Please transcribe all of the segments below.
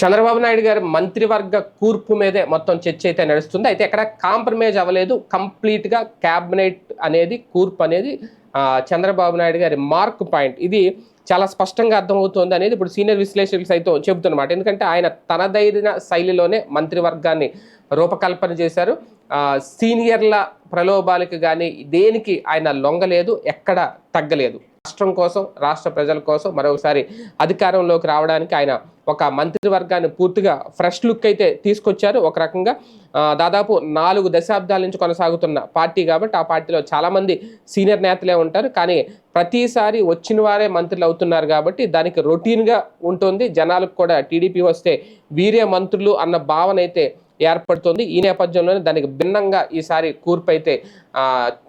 చంద్రబాబు నాయుడు గారి మంత్రివర్గ కూర్పు మీదే మొత్తం చర్చ అయితే నడుస్తుంది. అయితే ఎక్కడ కాంప్రమైజ్ అవ్వలేదు. కంప్లీట్గా క్యాబినెట్ అనేది కూర్పు అనేది చంద్రబాబు నాయుడు గారి మార్క్ పాయింట్. ఇది చాలా స్పష్టంగా అర్థమవుతోంది అనేది ఇప్పుడు సీనియర్ విశ్లేషకులు సైతం చెబుతున్నమాట. ఎందుకంటే ఆయన తనదైన శైలిలోనే మంత్రివర్గాన్ని రూపకల్పన చేశారు. సీనియర్ల ప్రలోభాలకు కానీ దేనికి ఆయన లొంగలేదు ఎక్కడ తగ్గలేదు. రాష్ట్రం కోసం రాష్ట్ర ప్రజల కోసం మరొకసారి అధికారంలోకి రావడానికి ఆయన ఒక మంత్రివర్గాన్ని పూర్తిగా ఫ్రెష్ లుక్ అయితే తీసుకొచ్చారు. ఒక రకంగా దాదాపు నాలుగు దశాబ్దాల నుంచి కొనసాగుతున్న పార్టీ కాబట్టి ఆ పార్టీలో చాలామంది సీనియర్ నేతలే ఉంటారు. కానీ ప్రతిసారి వచ్చిన వారే మంత్రులు అవుతున్నారు కాబట్టి దానికి రొటీన్గా ఉంటుంది. జనాలకు కూడా టీడీపీ వస్తే వీరే మంత్రులు అన్న భావన అయితే ఏర్పడుతుంది. ఈ నేపథ్యంలోనే దానికి భిన్నంగా ఈసారి కూర్పు అయితే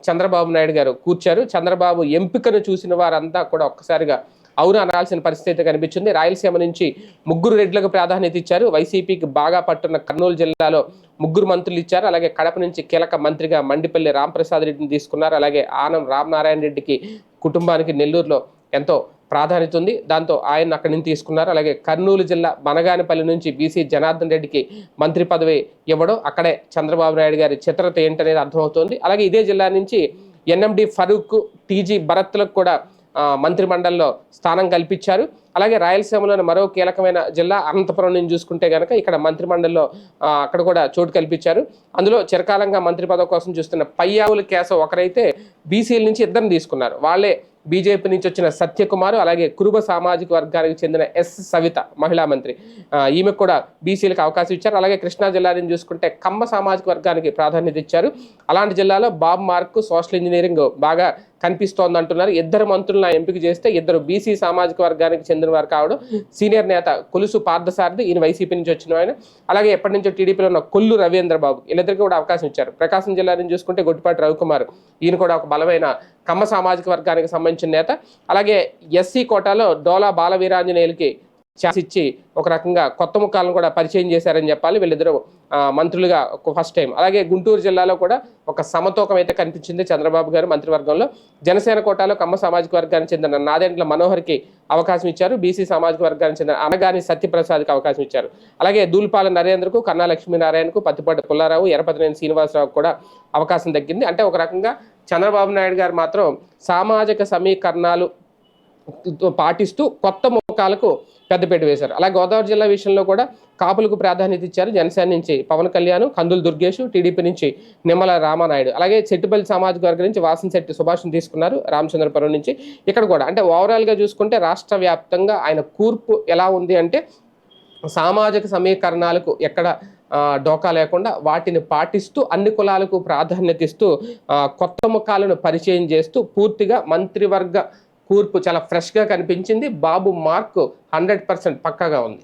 చంద్రబాబు నాయుడు గారు కూర్చారు. చంద్రబాబు ఎంపికను చూసిన వారంతా కూడా ఒక్కసారిగా అవును అనాల్సిన పరిస్థితి అయితే కనిపించింది. రాయలసీమ నుంచి ముగ్గురు రెడ్లకు ప్రాధాన్యత ఇచ్చారు. వైసీపీకి బాగా పట్టున్న కర్నూలు జిల్లాలో ముగ్గురు మంత్రులు ఇచ్చారు. అలాగే కడప నుంచి కీలక మంత్రిగా మండిపల్లి రాంప్రసాద్ రెడ్డిని తీసుకున్నారు. అలాగే ఆనం రామనారాయణ రెడ్డికి కుటుంబానికి నెల్లూరులో ఎంతో ప్రాధాన్యత ఉంది. దాంతో ఆయన అక్కడి నుంచి తీసుకున్నారు. అలాగే కర్నూలు జిల్లా బనగానిపల్లి నుంచి బీసీ జనార్దన్ రెడ్డికి మంత్రి పదవి ఇవ్వడం అక్కడే చంద్రబాబు నాయుడు గారి చిత్రత ఏంటనేది అర్థమవుతోంది. అలాగే ఇదే జిల్లా నుంచి ఎన్ఎండి ఫరూక్ టీజీ భరత్లకు కూడా మంత్రిమండలిలో స్థానం కల్పించారు. అలాగే రాయలసీమలోని మరో కీలకమైన జిల్లా అనంతపురం నుంచి చూసుకుంటే కనుక ఇక్కడ మంత్రిమండలిలో అక్కడ కూడా చోటు కల్పించారు. అందులో చిరకాలంగా మంత్రి పదవి కోసం చూస్తున్న పయ్యావుల కేశవ్ ఒకరైతే బీసీల నుంచి ఇద్దరిని తీసుకున్నారు. వాళ్ళే బీజేపీ నుంచి వచ్చిన సత్యకుమార్ అలాగే కురుబ సామాజిక వర్గానికి చెందిన ఎస్ సవిత మహిళా మంత్రి. ఈమె ఈమెకు కూడా బీసీలకు అవకాశం ఇచ్చారు. అలాగే కృష్ణా జిల్లా నుంచి చూసుకుంటే కమ్మ సామాజిక వర్గానికి ప్రాధాన్యత ఇచ్చారు. అలాంటి జిల్లాలో బాబ్ మార్క్ సోషల్ ఇంజనీరింగ్ బాగా కనిపిస్తోంది అంటున్నారు ఇద్దరు మంత్రులను ఎంపిక చేస్తే ఇద్దరు బీసీ సామాజిక వర్గానికి చెందిన వారు కావడం సీనియర్ నేత కొలుసు పార్థసారథి ఈయన వైసీపీ నుంచి వచ్చిన ఆయన అలాగే ఎప్పటి నుంచో టీడీపీలో ఉన్న కొల్లు రవీంద్ర బాబు కూడా అవకాశం ఇచ్చారు. ప్రకాశం జిల్లా నుంచి చూసుకుంటే గొట్టిపాటి రవికుమార్ ఈయన కూడా ఒక బలమైన కమ్మ సామాజిక వర్గానికి సంబంధించిన నేత. అలాగే ఎస్సీ కోటాలో డోలా బాలవీరాంజనేయులకి ఛాన్స్ ఇచ్చి ఒక రకంగా కొత్త ముఖాలను కూడా పరిచయం చేశారని చెప్పాలి. వీళ్ళిద్దరూ మంత్రులుగా మంత్రులుగా ఫస్ట్ టైం. అలాగే గుంటూరు జిల్లాలో కూడా ఒక సమతూకం అయితే కనిపించింది చంద్రబాబు గారు మంత్రివర్గంలో. జనసేన కోటాలో కమ్మ సామాజిక వర్గానికి చెందిన నాదెండ్ల మనోహర్కి అవకాశం ఇచ్చారు. బీసీ సామాజిక వర్గానికి చెందిన అనగాని సత్యప్రసాద్కి అవకాశం ఇచ్చారు. అలాగే దూల్పాల నరేంద్రకు కన్నా లక్ష్మీనారాయణకు పత్తిపాటి పుల్లారావు ఎరపతినేని శ్రీనివాసరావు కూడా అవకాశం దక్కింది. అంటే ఒక రకంగా చంద్రబాబు నాయుడు గారు మాత్రం సామాజిక సమీకరణాలు పాటిస్తూ కొత్త ముఖాలకు పెద్దపీట వేశారు. అలాగే గోదావరి జిల్లా విషయంలో కూడా కాపులకు ప్రాధాన్యత ఇచ్చారు జనసేన నుంచి పవన్ కళ్యాణ్ కందులు దుర్గేష్ టీడీపీ నుంచి నిమ్మల రామానాయుడు. అలాగే చెట్టుపల్లి సామాజిక వర్గం నుంచి వాసంశెట్టి సుభాష్ని తీసుకున్నారు రామచంద్రపురం నుంచి. ఇక్కడ కూడా అంటే ఓవరాల్గా చూసుకుంటే రాష్ట్ర వ్యాప్తంగా ఆయన కూర్పు ఎలా ఉంది అంటే సామాజిక సమీకరణాలకు ఎక్కడ డోకా లేకుండా వాటిని పాటిస్తూ అన్ని కులాలకు ప్రాధాన్యత ఇస్తూ కొత్త ముఖాలను పరిచయం చేస్తూ పూర్తిగా మంత్రివర్గ కూర్పు చాలా ఫ్రెష్గా కనిపించింది. బాబు మార్క్ హండ్రెడ్ పర్సెంట్ పక్కాగా ఉంది.